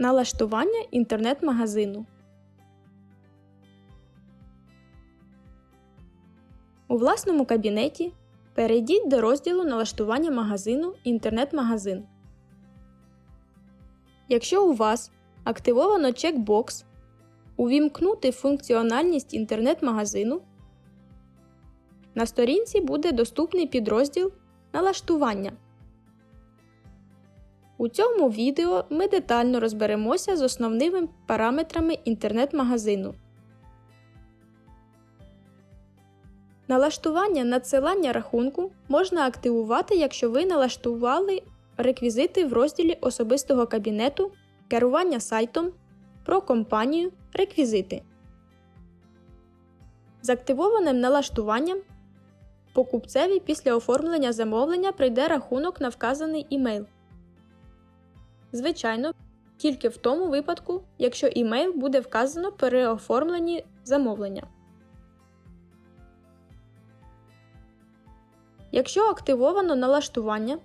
Налаштування інтернет-магазину. У власному кабінеті перейдіть до розділу Налаштування магазину Інтернет-магазин. Якщо у вас активовано чекбокс Увімкнути функціональність інтернет-магазину. На сторінці буде доступний підрозділ Налаштування. У цьому відео ми детально розберемося з основними параметрами інтернет-магазину. Налаштування надсилання рахунку можна активувати, якщо ви налаштували реквізити в розділі особистого кабінету, керування сайтом, про компанію, реквізити. З активованим налаштуванням покупцеві після оформлення замовлення прийде рахунок на вказаний імейл. Звичайно, тільки в тому випадку, якщо імейл буде вказано при оформленні замовлення. Якщо активовано налаштування,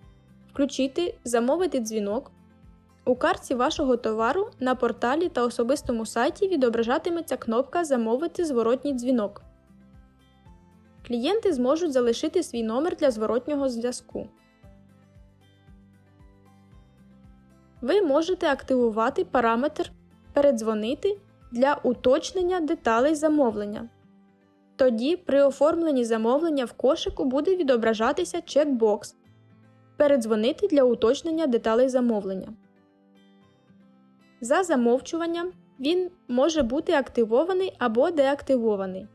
включити Замовити дзвінок. У картці вашого товару на порталі та особистому сайті відображатиметься кнопка Замовити зворотній дзвінок. Клієнти зможуть залишити свій номер для зворотнього зв'язку. Ви можете активувати параметр Передзвонити для уточнення деталей замовлення. Тоді при оформленні замовлення в кошику буде відображатися чекбокс Передзвонити для уточнення деталей замовлення. За замовчуванням він може бути активований або деактивований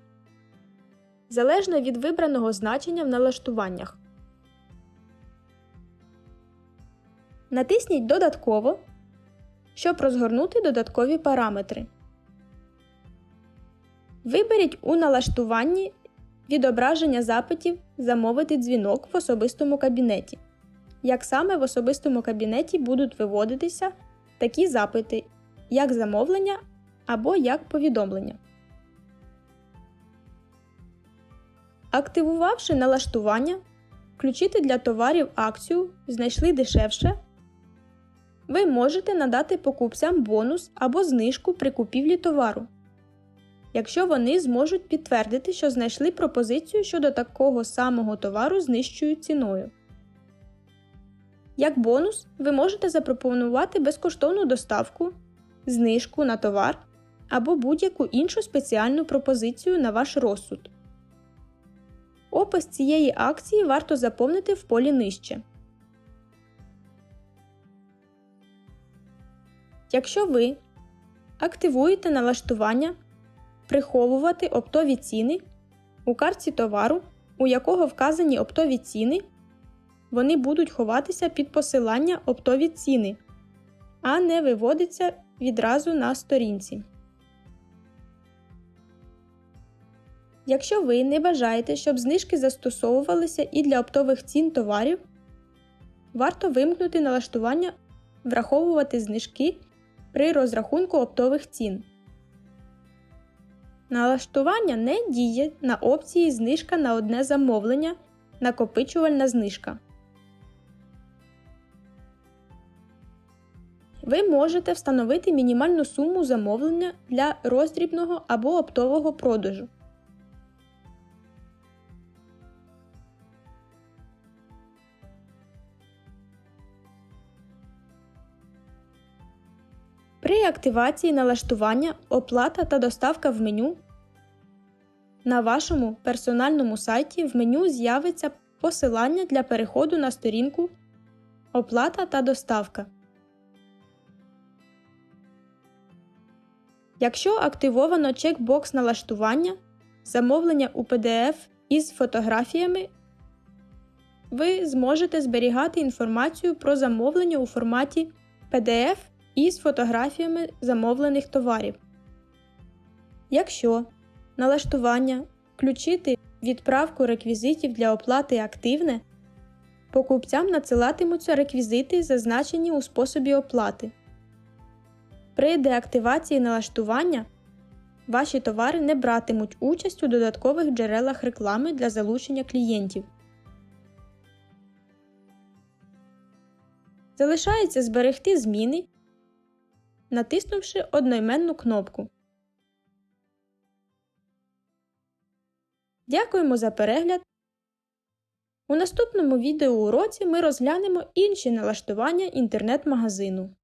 залежно від вибраного значення в налаштуваннях. Натисніть Додатково, щоб розгорнути додаткові параметри. Виберіть у налаштуванні відображення запитів Замовити дзвінок в особистому кабінеті. Як саме в особистому кабінеті будуть виводитися такі запити, як замовлення або як повідомлення. Активувавши налаштування, включити для товарів акцію Знайшли дешевше. Ви можете надати покупцям бонус або знижку при купівлі товару. Якщо вони зможуть підтвердити, що знайшли пропозицію щодо такого самого товару з нижчою ціною. Як бонус, ви можете запропонувати безкоштовну доставку, знижку на товар або будь-яку іншу спеціальну пропозицію на ваш розсуд. Опис цієї акції варто заповнити в полі нижче. Якщо ви активуєте налаштування Приховувати оптові ціни у картці товару, у якого вказані оптові ціни, вони будуть ховатися під посилання оптові ціни, а не виводиться відразу на сторінці. Якщо ви не бажаєте, щоб знижки застосовувалися і для оптових цін товарів, варто вимкнути налаштування враховувати знижки при розрахунку оптових цін. Налаштування не діє на опції знижка на одне замовлення, накопичувальна знижка. Ви можете встановити мінімальну суму замовлення для роздрібного або оптового продажу. При активації налаштування оплата та доставка в меню на вашому персональному сайті в меню з'явиться посилання для переходу на сторінку Оплата та доставка. Якщо активовано чекбокс налаштування замовлення у PDF із фотографіями, ви зможете зберігати інформацію про замовлення у форматі PDF із фотографіями замовлених товарів. Якщо налаштування включити відправку реквізитів для оплати активне, покупцям надсилатимуться реквізити, зазначені у способі оплати. При деактивації налаштування ваші товари не братимуть участь у додаткових джерелах реклами для залучення клієнтів. Залишається зберегти зміни натиснувши одноіменну кнопку. Дякуємо за перегляд! У наступному відеоуроці ми розглянемо інші налаштування інтернет-магазину.